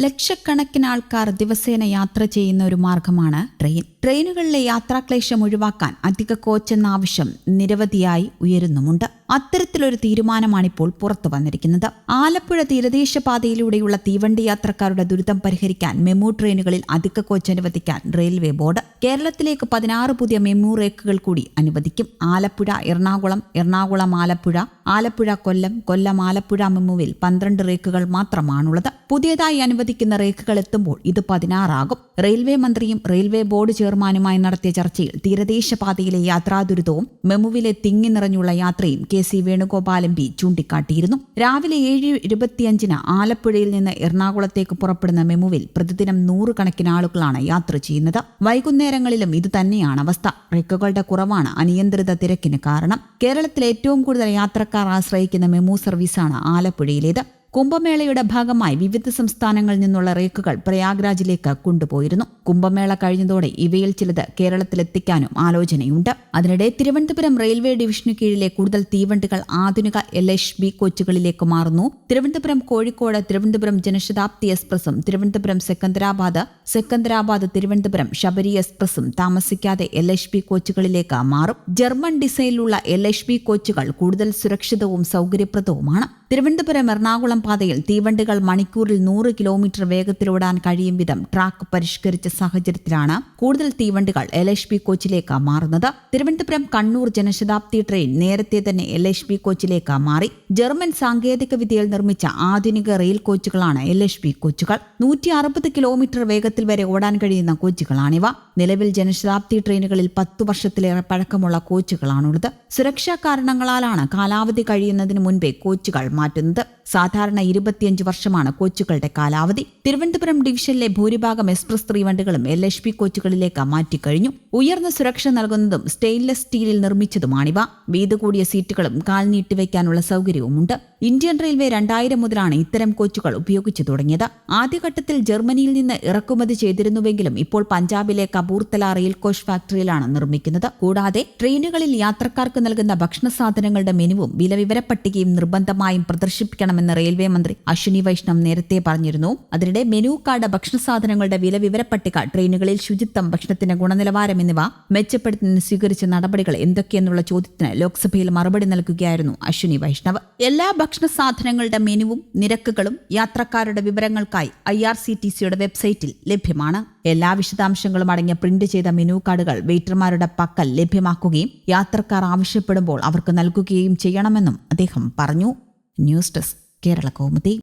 ലക്ഷക്കണക്കിന് ആൾക്കാർ ദിവസേന യാത്ര ചെയ്യുന്ന ഒരു മാർഗമാണ് ട്രെയിൻ. ട്രെയിനുകളിലെ യാത്രാക്ലേശം ഒഴിവാക്കാൻ അധിക കോച്ച് എന്ന ആവശ്യം നിരവധിയായി ഉയരുന്നുമുണ്ട്. അത്തരത്തിലൊരു തീരുമാനമാണിപ്പോൾ പുറത്തു വന്നിരിക്കുന്നത്. ആലപ്പുഴ തീരദേശ പാതയിലൂടെയുള്ള തീവണ്ടി യാത്രക്കാരുടെ ദുരിതം പരിഹരിക്കാൻ മെമു ട്രെയിനുകളിൽ അധിക കോച്ച് അനുവദിക്കാൻ റെയിൽവേ ബോർഡ് കേരളത്തിലേക്ക് പതിനാറ് പുതിയ മെമു റേക്കുകൾ കൂടി അനുവദിക്കും. ആലപ്പുഴ എറണാകുളം എറണാകുളം ആലപ്പുഴ ആലപ്പുഴ കൊല്ലം കൊല്ലം ആലപ്പുഴ മെമുവിൽ പന്ത്രണ്ട് റേക്കുകൾ മാത്രമാണുള്ളത്. പുതിയതായി അനുവദിക്കുന്ന റേക്കുകൾ എത്തുമ്പോൾ ഇത് പതിനാറാകും. റെയിൽവേ മന്ത്രിയും റെയിൽവേ ബോർഡ് ചെയർമാനുമായി നടത്തിയ ചർച്ചയിൽ തീരദേശ പാതയിലെ യാത്രാ ദുരിതവും മെമുവിലെ തിങ്ങി നിറഞ്ഞുള്ള യാത്രയും കെ. സി വേണുഗോപാലും പി ചൂണ്ടിക്കാട്ടിയിരുന്നു. രാവിലെ ഏഴ് ഇരുപത്തിയഞ്ചിന് ആലപ്പുഴയിൽ നിന്ന് എറണാകുളത്തേക്ക് പുറപ്പെടുന്ന മെമുവിൽ പ്രതിദിനം നൂറുകണക്കിന് ആളുകളാണ് യാത്ര ചെയ്യുന്നത്. വൈകുന്നേരങ്ങളിലും ഇതുതന്നെയാണ് അവസ്ഥ. റെക്കുകളുടെ കുറവാണ് അനിയന്ത്രിത തിരക്കിന് കാരണം. കേരളത്തിൽ ഏറ്റവും കൂടുതൽ യാത്രക്കാർ ആശ്രയിക്കുന്ന മെമു സർവീസാണ് ആലപ്പുഴയിലേത്. കുംഭമേളയുടെ ഭാഗമായി വിവിധ സംസ്ഥാനങ്ങളിൽ നിന്നുള്ള റേക്കുകൾ പ്രയാഗ്രാജിലേക്ക് കൊണ്ടുപോയിരുന്നു. കുംഭമേള കഴിഞ്ഞതോടെ ഇവയിൽ ചിലത് കേരളത്തിലെത്തിക്കാനും ആലോചനയുണ്ട്. അതിനിടെ തിരുവനന്തപുരം റെയിൽവേ ഡിവിഷനു കീഴിലെ കൂടുതൽ തീവണ്ടികൾ ആധുനിക എൽ എച്ച് ബി കോച്ചുകളിലേക്ക് മാറുന്നു. തിരുവനന്തപുരം കോഴിക്കോട് തിരുവനന്തപുരം ജനശതാബ്ദി എക്സ്പ്രസും തിരുവനന്തപുരം സെക്കന്ദരാബാദ് സെക്കന്ദരാബാദ് തിരുവനന്തപുരം ശബരി എക്സ്പ്രസും താമസിക്കാതെ എൽ എച്ച് ബി കോച്ചുകളിലേക്ക് മാറും. ജർമ്മൻ ഡിസൈനിലുള്ള എൽ എച്ച് ബി കോച്ചുകൾ കൂടുതൽ സുരക്ഷിതവും സൗകര്യപ്രദവുമാണ്. തിരുവനന്തപുരം എറണാകുളം പാതയിൽ തീവണ്ടികൾ മണിക്കൂറിൽ നൂറ് കിലോമീറ്റർ വേഗത്തിലോടാൻ കഴിയും വിധം ട്രാക്ക് പരിഷ്കരിച്ച സാഹചര്യത്തിലാണ് കൂടുതൽ തീവണ്ടികൾ എൽ എച്ച് പി കോച്ചിലേക്ക് മാറുന്നത്. തിരുവനന്തപുരം കണ്ണൂർ ജനശതാബ്ദി ട്രെയിൻ നേരത്തെ തന്നെ എൽ എച്ച് പി കോച്ചിലേക്ക് മാറി. ജർമ്മൻ സാങ്കേതിക വിദ്യയിൽ നിർമ്മിച്ച ആധുനിക റെയിൽ കോച്ചുകളാണ് എൽ എച്ച് പി കോച്ചുകൾ. നൂറ്റി അറുപത് കിലോമീറ്റർ വേഗത്തിൽ വരെ ഓടാൻ കഴിയുന്ന കോച്ചുകളാണിവ. നിലവിൽ ജനശതാബ്ദി ട്രെയിനുകളിൽ പത്തു വർഷത്തിലേറെ പഴക്കമുള്ള കോച്ചുകളാണുള്ളത്. സുരക്ഷാ കാരണങ്ങളാലാണ് കാലാവധി കഴിയുന്നതിന് മുൻപേ കോച്ചുകൾ മാറ്റുന്നത് സാധാരണ ഇരുപത്തിയഞ്ച് വർഷമാണ് കോച്ചുകളുടെ കാലാവധി. തിരുവനന്തപുരം ഡിവിഷനിലെ ഭൂരിഭാഗം എക്സ്പ്രസ് ത്രീവണ്ടികളും എൽ എച്ച് പി കോച്ചുകളിലേക്ക് മാറ്റിക്കഴിഞ്ഞു. ഉയർന്ന സുരക്ഷ നൽകുന്നതും സ്റ്റെയിൻലെസ് സ്റ്റീലിൽ നിർമ്മിച്ചതുമാണിവ. വീത് കൂടിയ സീറ്റുകളും കാൽ നീട്ടിവെക്കാനുള്ള സൗകര്യവുമുണ്ട്. ഇന്ത്യൻ റെയിൽവേ രണ്ടായിരം മുതലാണ് ഇത്തരം കോച്ചുകൾ ഉപയോഗിച്ചു തുടങ്ങിയത്. ആദ്യഘട്ടത്തിൽ ജർമ്മനിയിൽ നിന്ന് ഇറക്കുമതി ചെയ്തിരുന്നുവെങ്കിലും ഇപ്പോൾ പഞ്ചാബിലെ കപൂർത്തല റെയിൽ കോച്ച് ഫാക്ടറിയിലാണ് നിർമ്മിക്കുന്നത്. കൂടാതെ ട്രെയിനുകളിൽ യാത്രക്കാർക്ക് നൽകുന്ന ഭക്ഷണ സാധനങ്ങളുടെ മെനുവും വിലവിവര പട്ടികയും നിർബന്ധമായും പ്രദർശിപ്പിക്കണമെന്ന് റെയിൽവേ മന്ത്രി അശ്വിനി വൈഷ്ണവ് നേരത്തെ പറഞ്ഞിരുന്നു. അതിനിടെ മെനു കാർഡ് ഭക്ഷണ സാധനങ്ങളുടെ വില വിവരപ്പട്ടിക ട്രെയിനുകളിൽ ശുചിത്വം ഭക്ഷണത്തിന്റെ ഗുണനിലവാരം എന്നിവ മെച്ചപ്പെടുത്തുന്നതിന് സ്വീകരിച്ച നടപടികൾ എന്തൊക്കെയെന്നുള്ള ചോദ്യത്തിന് ലോക്സഭയിൽ മറുപടി നൽകുകയായിരുന്നു അശ്വിനി വൈഷ്ണവ്. എല്ലാ ഭക്ഷണ സാധനങ്ങളുടെ മെനുവും നിരക്കുകളും യാത്രക്കാരുടെ വിവരങ്ങൾക്കായി ഐ ആർ സി ടി സിയുടെ വെബ്സൈറ്റിൽ ലഭ്യമാണ്. എല്ലാ വിശദാംശങ്ങളും അടങ്ങിയ പ്രിന്റ് ചെയ്ത മെനു കാർഡുകൾ വെയിറ്റർമാരുടെ പക്കൽ ലഭ്യമാക്കുകയും യാത്രക്കാർ ആവശ്യപ്പെടുമ്പോൾ അവർക്ക് നൽകുകയും ചെയ്യണമെന്നും അദ്ദേഹം പറഞ്ഞു. News desk. കേരള കൗമുദി